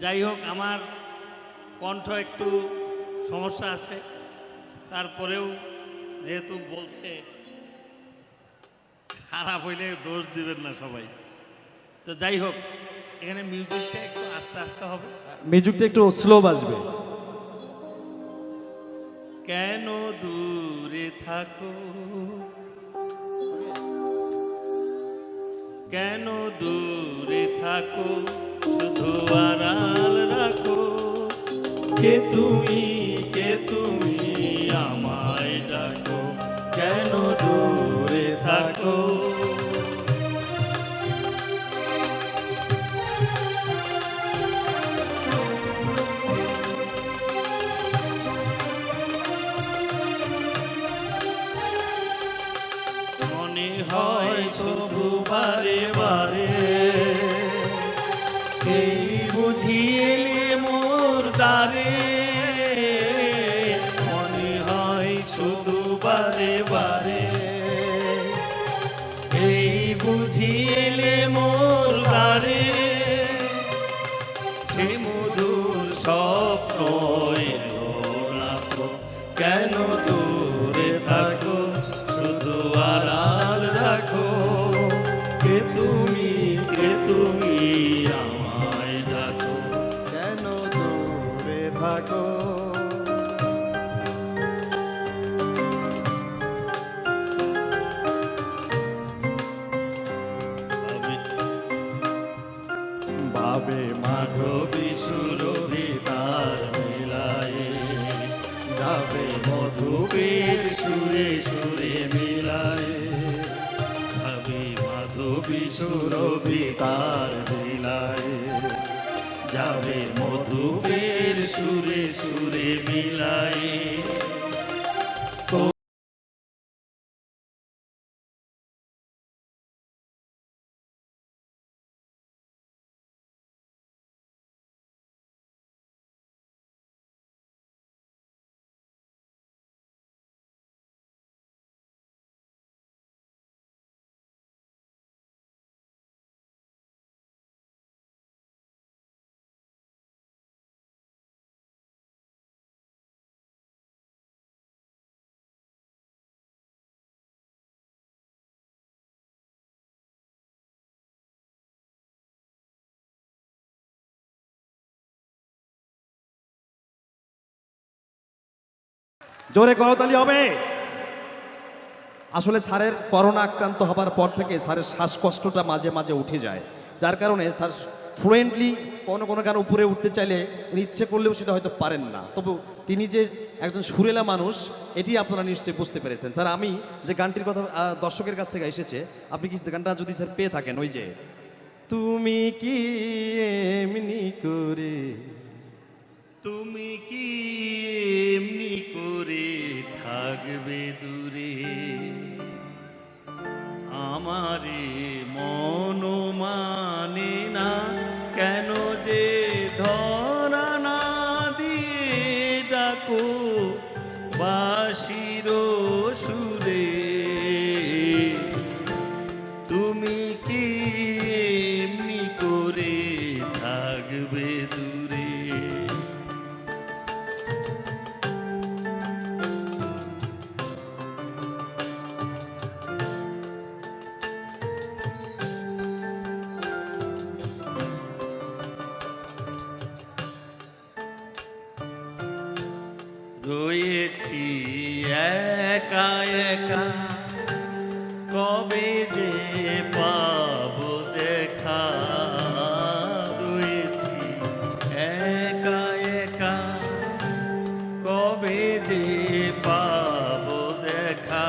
যাই হোক আমার কণ্ঠ একটু সমস্যা আছে। তারপরেও যেহেতু বলছে খারাপ হইলে দোষ দিবেন না সবাই। তো যাই হোক এখানে মিউজিকটা একটু আস্তে আস্তে হবে। মিউজিকটা একটু স্লো বাজবে। কেন দূরে থাকো? কেন দূরে থাকো? শুধু আড়াল রাখো। কে তুমি কে তুমি আমায় ডাকো, কেন দূরে থাকো? মনে হয় তবু বারে বারে এই বুঝিয়ে মোর দ্বারে মনে হয় শুধু বারে বারে। এই বুঝিয়ে মোর দ্বারে সে মধুর স্বপ্ন কেন দূরে থাকো, শুধু আড়াল রাখো। কে তুমি কে তুমি আমায় থাকো। বাবে মাধবী সুরভি তার মিলায়ে মধুবীর সুরে সুরে মিলায়ে। ভাবে তার মিলায়ে যাবে মধুবীর সুরে সুরে মিলায়ে। জোরে করতালি হবে। আসলে স্যারের করোনা আক্রান্ত হবার পর থেকে স্যারের শ্বাসকষ্টটা মাঝে মাঝে উঠে যায়। যার কারণে স্যার ফ্লুয়েন্টলি কোনো কোনো গান উপরে উঠতে চাইলে উনি ইচ্ছে করলেও সেটা হয়তো পারেন না। তবু তিনি যে একজন সুরেলা মানুষ, এটি আপনারা নিশ্চয়ই বুঝতে পেরেছেন। স্যার, আমি যে গানটির কথা দর্শকের কাছ থেকে এসেছে, আপনি কি গানটা যদি স্যার পেয়ে থাকেন, ওই যে, তুমি কি এমনি করে, তুমি কি থাকবে দূরে। আমারে মন মানে না, কেন যে ধরা না দিয়ে ডাকো বাসির সুরে। তুমি কি এমনি করে থাকবে দূরে? একা একা কবে যে পাবো দেখা রয়েছি। একা একা কবে যে পাবো দেখা,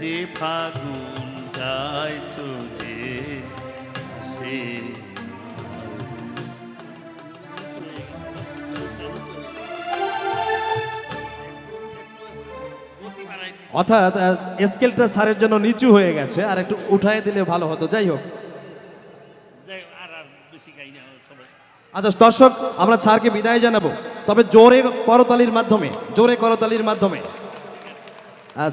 যে ফাগুন যায় চলে সে অর্থাৎ স্কেলটা স্যারের জন্য নিচু হয়ে গেছে আর একটু উঠায় দিলে ভালো হতো। যাই হোক। আচ্ছা দর্শক আমরা স্যারকে বিদায় জানাব। তবে জোরে করতালির মাধ্যমে জোরে করতালির মাধ্যমে।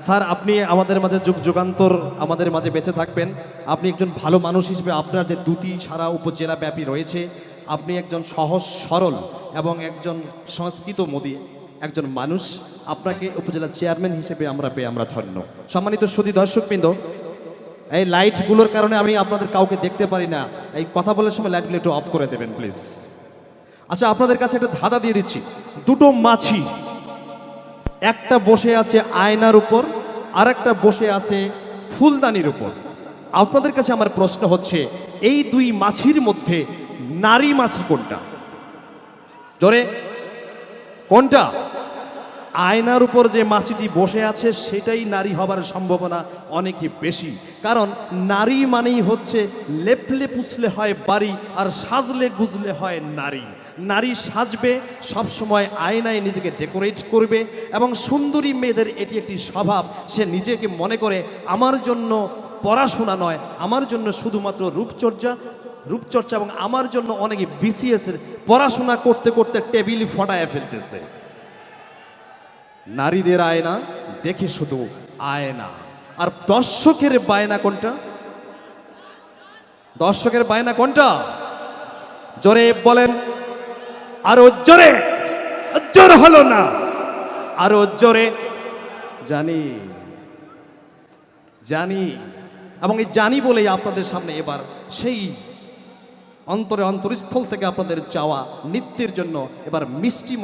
স্যার আপনি আমাদের মাঝে যুগ যুগান্তর আমাদের মাঝে বেঁচে থাকবেন। আপনি একজন ভালো মানুষ হিসেবে আপনার যে দুটি সারা উপজেলা ব্যাপী রয়েছে আপনি একজন সহজ সরল এবং একজন সংস্কৃত মোদী। একজন মানুষ আপনাকে উপজেলা চেয়ারম্যান হিসেবে আমরা পেয়ে আমরা ধন্য। সম্মানিত সুদী দর্শকবৃন্দ, এই লাইটগুলোর কারণে আমি আপনাদের কাউকে দেখতে পারি না। এই কথা বলার সময় লাইটগুলো একটু অফ করে দেবেন, প্লিজ। আচ্ছা আপনাদের কাছে একটা ধাঁধা দিয়ে দিচ্ছি। দুটো মাছি, একটা বসে আছে আয়নার উপর আর একটা বসে আছে ফুলদানির উপর। আপনাদের কাছে আমার প্রশ্ন হচ্ছে, এই দুই মাছির মধ্যে নারী মাছি কোনটা? জোরে, কোনটা? আয়নার উপর যে মাছিটি বসে আছে, সেটাই নারী হবার সম্ভাবনা অনেকই বেশি। কারণ নারী মানেই হচ্ছে লেপলে পুছলে হয় বাড়ি আর সাজলে গুজলে হয় নারী। নারী সাজবে, সবসময় আয়নায় নিজেকে ডেকোরেট করবে এবং সুন্দরী মেয়েদের এটি একটি স্বভাব। সে নিজেকে মনে করে, আমার জন্য পড়াশোনা নয়, আমার জন্য শুধুমাত্র রূপচর্চা রূপচর্চা এবং আমার জন্য অনেকে বিসিএস এর পড়াশোনা করতে করতে টেবিল ফটায় ফেলতেছে। নারীদের আয়না দেখে শুধু আয়না। আর দর্শকের বায়না কোনটা? দর্শকের বায়না কোনটা? জোরে বলেন, আরও জোরে, জোর হলো না। আরও জোরে, জানি জানি। এবং এই জানি বলেই আপনাদের সামনে এবার সেই অন্তরে অন্তরস্থল থেকে আপনাদের চাওয়া নৃত্যের জন্য এবার মিষ্টি